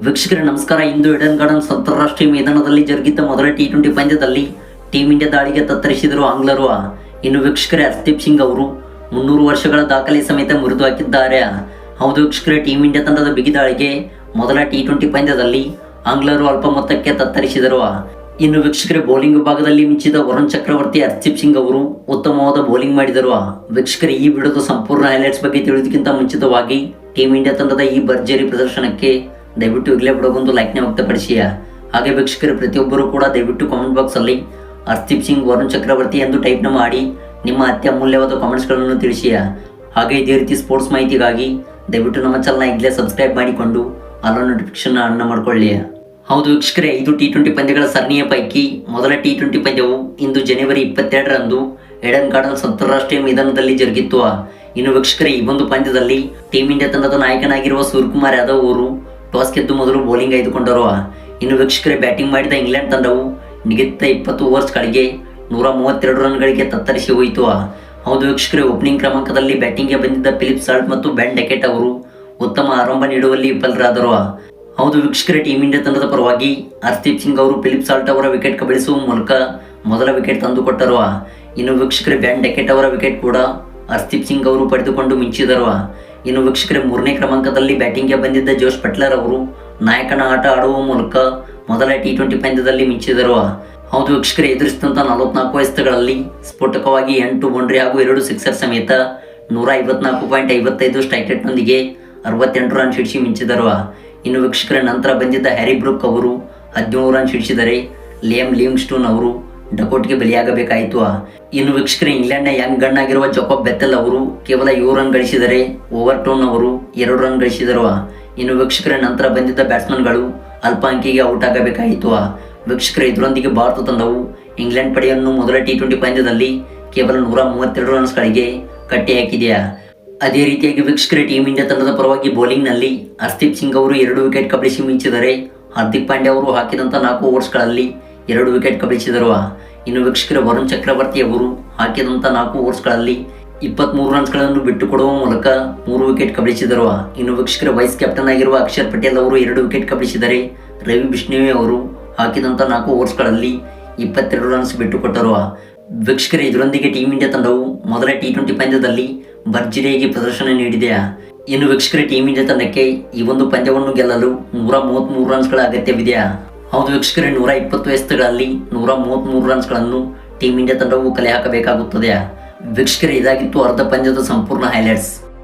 ವೀಕ್ಷಕರೇ, ನಮಸ್ಕಾರ. ಇಂದು ಇಡನ್ ಗಾರ್ಡನ್ಸ್ ಅಂತಾರಾಷ್ಟ್ರೀಯ ಮೈದಾನದಲ್ಲಿ ಜರುಗಿದ್ದ ಮೊದಲ ಟಿ ಟ್ವೆಂಟಿ ಪಂದ್ಯದಲ್ಲಿ ಟೀಂ ಇಂಡಿಯಾ ದಾಳಿಗೆ ತತ್ತರಿಸಿದರು ಆಂಗ್ಲರು. ಇನ್ನು ವೀಕ್ಷಕರೇ, ಹರ್ದೀಪ್ ಸಿಂಗ್ ಅವರು ಮುನ್ನೂರು ವರ್ಷಗಳ ದಾಖಲೆ ಸಮೇತ ಮುರಿದು ಹಾಕಿದ್ದಾರೆ ಹೌದು ವೀಕ್ಷಕರೇ ಟೀಂ ಇಂಡಿಯಾ ತಂಡದ ಬಿಗಿ ದಾಳಿಗೆ ಮೊದಲ ಟಿ ಟ್ವೆಂಟಿ ಪಂದ್ಯದಲ್ಲಿ ಆಂಗ್ಲರು ಅಲ್ಪ ಮೊತ್ತಕ್ಕೆ ತತ್ತರಿಸಿದರು. ಇನ್ನು ವೀಕ್ಷಕರೇ ಬೌಲಿಂಗ್ ವಿಭಾಗದಲ್ಲಿ ಮಿಂಚಿದ ವರುಣ್ ಚಕ್ರವರ್ತಿ ಹರ್ದೀಪ್ ಸಿಂಗ್ ಅವರು ಉತ್ತಮವಾದ ಬೌಲಿಂಗ್ ಮಾಡಿದರು. ವೀಕ್ಷಕರೇ, ಈ ವಿಡಿಯೋದ ಸಂಪೂರ್ಣ ಹೈಲೈಟ್ಸ್ ಬಗ್ಗೆ ತಿಳಿದಕ್ಕಿಂತ ಮುಂಚಿತವಾಗಿ ಟೀಂ ಇಂಡಿಯಾ ತಂಡದ ಈ ಭರ್ಜರಿ ಪ್ರದರ್ಶನಕ್ಕೆ ದಯವಿಟ್ಟು ಈಗಲೇ ಬಿಡೋಗೊಂದು ಲೈಕ್ನ ವ್ಯಕ್ತಪಡಿಸಿಯ. ಹಾಗೆ ವೀಕ್ಷಕರು, ಪ್ರತಿಯೊಬ್ಬರು ಕೂಡ ದಯವಿಟ್ಟು ಕಾಮೆಂಟ್ ಬಾಕ್ಸ್ ಅಲ್ಲಿ ಹರ್ದೀಪ್ ಸಿಂಗ್, ವರುಣ್ ಚಕ್ರವರ್ತಿ ಎಂದು ಟೈಪ್ನ ಮಾಡಿ ನಿಮ್ಮ ಅತ್ಯಮೂಲ್ಯವಾದ ಕಾಮೆಂಟ್ಸ್ಗಳನ್ನು ತಿಳಿಸಿಯ. ಹಾಗೆ ಇದೇ ರೀತಿ ಸ್ಪೋರ್ಟ್ಸ್ ಮಾಹಿತಿಗಾಗಿ ದಯವಿಟ್ಟು ನಮ್ಮ ಚಾನಲ್ನ ಈಗಲೇ ಸಬ್ಸ್ಕ್ರೈಬ್ ಮಾಡಿಕೊಂಡು ಅಲ್ಲೋ ನೋಟಿಫಿಕೇಶನ್ ಅನ್ನ ಮಾಡಿಕೊಳ್ಳಿ ಹೌದು ವೀಕ್ಷಕರೇ, ಇದು ಟಿ ಟ್ವೆಂಟಿ ಪಂದ್ಯಗಳ ಸರಣಿಯ ಪೈಕಿ ಮೊದಲ ಟಿ ಟ್ವೆಂಟಿ ಪಂದ್ಯವು ಇಂದು ಜನವರಿ ಇಪ್ಪತ್ತೆರಡರಂದು ಎಡನ್ ಗಾರ್ಡನ್ಸ್ ಅಂತಾರಾಷ್ಟ್ರೀಯ ಮೈದಾನದಲ್ಲಿ ಜರುಗಿತ್ತು. ಇನ್ನು ವೀಕ್ಷಕರೇ, ಈ ಒಂದು ಪಂದ್ಯದಲ್ಲಿ ಟೀಮ್ ಇಂಡಿಯಾ ತಂಡದ ನಾಯಕನಾಗಿರುವ ಸೂರ್ಯಕುಮಾರ್ ಯಾದವ್ ಅವರು ಟಾಸ್ ಗೆದ್ದು ಮೊದಲು ಬೌಲಿಂಗ್ ಆಯ್ದುಕೊಂಡರು ಇನ್ನು ವೀಕ್ಷಕರೇ ಬ್ಯಾಟಿಂಗ್ ಮಾಡಿದ ಇಂಗ್ಲೆಂಡ್ ತಂಡವು ನಿಗದಿತ ಇಪ್ಪತ್ತು ಓವರ್ಸ್ಗಳಿಗೆ ನೂರ ಮೂವತ್ತೆರಡು ರನ್ಗಳಿಗೆ ತತ್ತರಿಸಿ ಹೋಯಿತು. ಹೌದು ವೀಕ್ಷಕರೇ ಓಪನಿಂಗ್ ಕ್ರಮಾಂಕದಲ್ಲಿ ಬ್ಯಾಟಿಂಗ್ಗೆ ಬಂದಿದ್ದ ಫಿಲಿಪ್ ಸಾಲ್ಟ್ ಮತ್ತು ಬ್ಯಾನ್ ಡೆಕೆಟ್ ಅವರು ಉತ್ತಮ ಆರಂಭ ನೀಡುವಲ್ಲಿ ವಿಫಲರಾದರು. ಹೌದು ವೀಕ್ಷಕರೇ ಟೀಮ್ ಇಂಡಿಯಾ ತಂಡದ ಪರವಾಗಿ ಹರ್ದೀಪ್ ಸಿಂಗ್ ಅವರು ಫಿಲಿಪ್ ಸಾಲ್ಟ್ ಅವರ ವಿಕೆಟ್ ಕಬಳಿಸುವ ಮೂಲಕ ಮೊದಲ ವಿಕೆಟ್ ತಂದುಕೊಟ್ಟರು ಇನ್ನು ವೀಕ್ಷಕರೇ ಬ್ಯಾನ್ ಡೆಕೆಟ್ ಅವರ ವಿಕೆಟ್ ಕೂಡ ಹರ್ದೀಪ್ ಸಿಂಗ್ ಅವರು ಪಡೆದುಕೊಂಡು ಮಿಂಚಿದರು. ಇನ್ನು ವೀಕ್ಷಕರೇ, ಮೂರನೇ ಕ್ರಮಾಂಕದಲ್ಲಿ ಬ್ಯಾಟಿಂಗ್ಗೆ ಬಂದಿದ್ದ ಜೋಶ್ ಪಟ್ಲರ್ ಅವರು ನಾಯಕನ ಆಟ ಆಡುವ ಮೂಲಕ ಮೊದಲ ಟಿ ಟ್ವೆಂಟಿ ಪಂದ್ಯದಲ್ಲಿ ಮಿಂಚಿದರು. ಹೌದು ವೀಕ್ಷಕರೇ ಎದುರಿಸಿದಂಥ ನಲವತ್ನಾಲ್ಕು ಎಸೆತಗಳಲ್ಲಿ ಸ್ಫೋಟಕವಾಗಿ ಎಂಟು ಬೌಂಡ್ರಿ ಹಾಗೂ ಎರಡು ಸಿಕ್ಸರ್ ಸಮೇತ ನೂರ ಐವತ್ನಾಲ್ಕು ಪಾಯಿಂಟ್ ಐವತ್ತೈದು ಸ್ಟ್ರೈಕ್ ಅರವತ್ತೆಂಟು ರನ್ ಸಿಡಿಸಿ ಮಿಂಚಿದರು. ಇನ್ನು ವೀಕ್ಷಕರ, ನಂತರ ಬಂದಿದ್ದ ಹ್ಯಾರಿ ಬ್ರೂಕ್ ಅವರು ಹದಿನೇಳು ರನ್ ಸಿಡಿಸಿದರೆ ಲಿಯಮ್ ಲಿಯಂಗ್ ಸ್ಟೂನ್ ಅವರು ಡಕೋಟ್ಗೆ ಬಲಿಯಾಗಬೇಕಾಯಿತು. ಇನ್ನು ವೀಕ್ಷಕರೇ, ಇಂಗ್ಲೆಂಡ್ನ ಯಂಗ್ ಗನ್ ಆಗಿರುವ ಬೆತ್ತಲ್ ಅವರು ಕೇವಲ ಏಳು ರನ್ ಗಳಿಸಿದರೆ ಓವರ್ ಟೋನ್ ಅವರು ಎರಡು ರನ್ ಗಳಿಸಿದರು. ಇನ್ನು ವೀಕ್ಷಕರ, ನಂತರ ಬಂದಿದ್ದ ಬ್ಯಾಟ್ಸ್ಮನ್ಗಳು ಅಲ್ಪ ಅಂಕಿಗೆ ಔಟ್ ಆಗಬೇಕಾಯಿತು. ವೀಕ್ಷಕರ, ಇದರೊಂದಿಗೆ ಭಾರತ ತಂಡವು ಇಂಗ್ಲೆಂಡ್ ಪಡೆಯನ್ನು ಮೊದಲ ಟಿ ಟ್ವೆಂಟಿ ಪಂದ್ಯದಲ್ಲಿ ಕೇವಲ ನೂರ ಮೂವತ್ತೆರಡು ರನ್ಸ್ಗಳಿಗೆ ಕಟ್ಟಿ ಹಾಕಿದೆಯಾ ಅದೇ ರೀತಿಯಾಗಿ ವೀಕ್ಷಕರ ಟೀಮ್ ಇಂಡಿಯಾ ತಂಡದ ಪರವಾಗಿ ಬೌಲಿಂಗ್ನಲ್ಲಿ ಹರ್ದೀಪ್ ಸಿಂಗ್ ಅವರು ಎರಡು ವಿಕೆಟ್ ಕಬಳಿಸಿ ಮಿಂಚಿದರೆ, ಹಾರ್ದಿಕ್ ಪಾಂಡ್ಯ ಅವರು ಹಾಕಿದಂಥ ನಾಲ್ಕು ಓವರ್ಸ್ಗಳಲ್ಲಿ ಎರಡು ವಿಕೆಟ್ ಕಬಳಿಸಿದರು ಇನ್ನು ವೀಕ್ಷಕರ ವರುಣ್ ಚಕ್ರವರ್ತಿ ಅವರು ಹಾಕಿದಂಥ ನಾಲ್ಕು ಓವರ್ಸ್ಗಳಲ್ಲಿ ಇಪ್ಪತ್ಮೂರು ರನ್ಸ್ಗಳನ್ನು ಬಿಟ್ಟುಕೊಡುವ ಮೂಲಕ ಮೂರು ವಿಕೆಟ್ ಕಬಳಿಸಿದರು ಇನ್ನು ವೀಕ್ಷಕರ ವೈಸ್ ಕ್ಯಾಪ್ಟನ್ ಆಗಿರುವ ಅಕ್ಷರ್ ಪಟೇಲ್ ಅವರು ಎರಡು ವಿಕೆಟ್ ಕಬಳಿಸಿದರೆ ರವಿ ಬಿಷ್ಣುವೆ ಅವರು ಹಾಕಿದಂಥ ನಾಲ್ಕು ಓವರ್ಸ್ಗಳಲ್ಲಿ ಇಪ್ಪತ್ತೆರಡು ರನ್ಸ್ ಬಿಟ್ಟುಕೊಟ್ಟರು ವೀಕ್ಷಕರ ಇದರೊಂದಿಗೆ ಟೀಮ್ ಇಂಡಿಯಾ ತಂಡವು ಮೊದಲ ಟಿ ಟ್ವೆಂಟಿ ಪಂದ್ಯದಲ್ಲಿ ಭರ್ಜರಿಯಾಗಿ ಪ್ರದರ್ಶನ ನೀಡಿದೆ. ಇನ್ನು ವೀಕ್ಷಕರ ಟೀಂ ಇಂಡಿಯಾ ತಂಡಕ್ಕೆ ಈ ಒಂದು ಪಂದ್ಯವನ್ನು ಗೆಲ್ಲಲು ನೂರ ಮೂವತ್ತ್ಮೂರು ರನ್ಸ್ಗಳ ಅಗತ್ಯವಿದೆ. ಹೌದು, ವೀಕ್ಷಕರೇ ನೂರ ಇಪ್ಪತ್ತು ವಯಸ್ಸುಗಳಲ್ಲಿ ನೂರ ಮೂವತ್ತ್ಮೂರು ರನ್ಸ್ಗಳನ್ನು ಟೀಮ್ ಇಂಡಿಯಾ ತಂಡವು ಕಲೆ ಹಾಕಬೇಕಾಗುತ್ತದೆ. ವೀಕ್ಷಕರೇ, ಇದಾಗಿತ್ತು ಅರ್ಧ ಪಂದ್ಯದ ಸಂಪೂರ್ಣ ಹೈಲೈಟ್ಸ್.